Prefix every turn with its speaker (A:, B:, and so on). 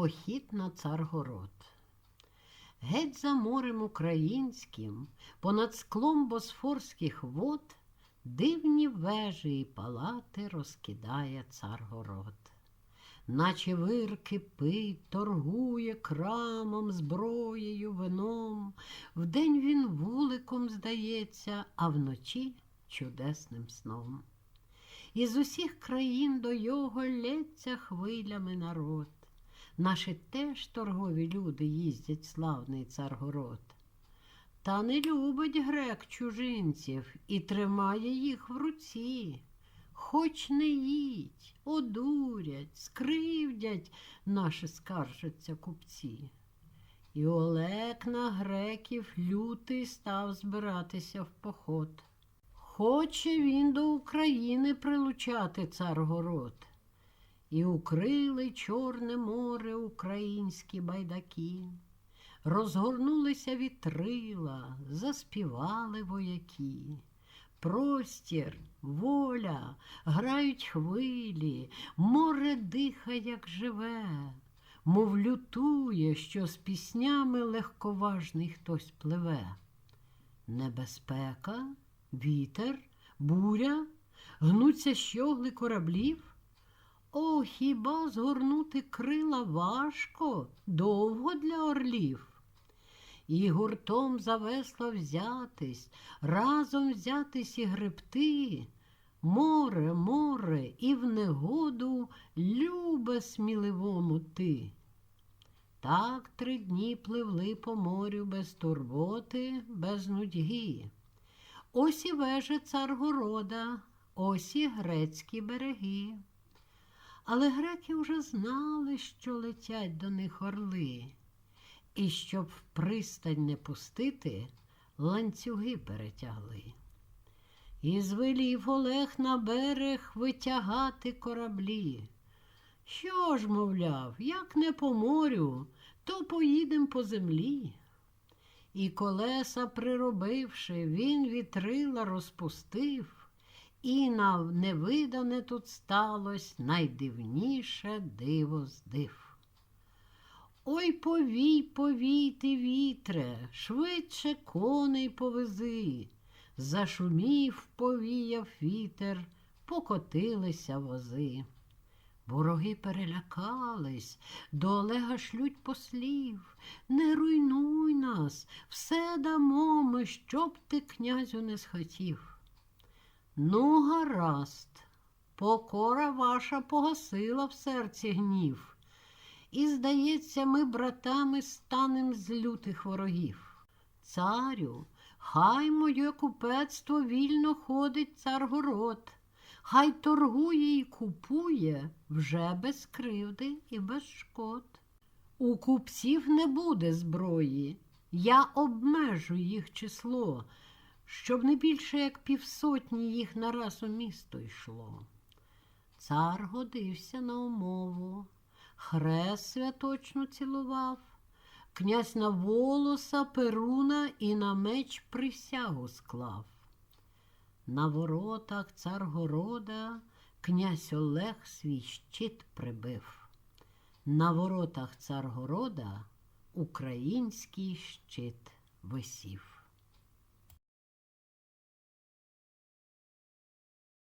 A: Похід на Царгород. Геть за морем українським, понад склом босфорських вод, дивні вежі і палати розкидає Царгород. Наче вир кипить, торгує крамом, зброєю, вином. Вдень він вуликом здається, а вночі чудесним сном. Із усіх країн до його лється хвилями народ. Наші теж торгові люди їздять славний царгород. Та не любить грек чужинців і тримає їх в руці. Хоч не їдь, одурять, скривдять, наші скаржаться купці. І Олег на греків лютий став збиратися в поход. Хоче він до України прилучати царгород. І укрили Чорне море українські байдаки, розгорнулися вітрила, заспівали вояки. Простір, воля, грають хвилі, море диха, як живе, мов лютує, що з піснями легковажний хтось пливе. Небезпека, вітер, буря, гнуться щогли кораблів. О, хіба згорнути крила важко, довго для орлів? І гуртом за весла взятись, разом взятись і гребти. Море, море, і в негоду любе сміливому ти. Так три дні пливли по морю без турботи, без нудьги. Ось і вежа Царгорода, ось і грецькі береги. Але греки вже знали, що летять до них орли, і щоб в пристань не пустити, ланцюги перетягли. І звелів Олег на берег витягати кораблі. Що ж, мовляв, як не по морю, то поїдем по землі. І колеса приробивши, він вітрила розпустив. І на невидане тут сталось найдивніше диво з див. Ой повій, повій ти, вітре, швидше коней повези. Зашумів, повіяв вітер, покотилися вози. Вороги перелякались, до Олега шлють послів. Не руйнуй нас, все дамо ми, щоб ти князю не схотів. Ну, гаразд, покора ваша погасила в серці гнів, і, здається, ми братами станем з лютих ворогів. Царю, хай моє купецтво вільно ходить царгород, хай торгує і купує вже без кривди і без шкод. У купців не буде зброї, я обмежу їх число щоб не більше як півсотні їх нараз у місто йшло. Цар годився на умову, хрест святочно цілував, князь на волоса Перуна і на меч присягу склав. На воротах Царгорода князь Олег свій щит прибив. На воротах Царгорода український щит висів.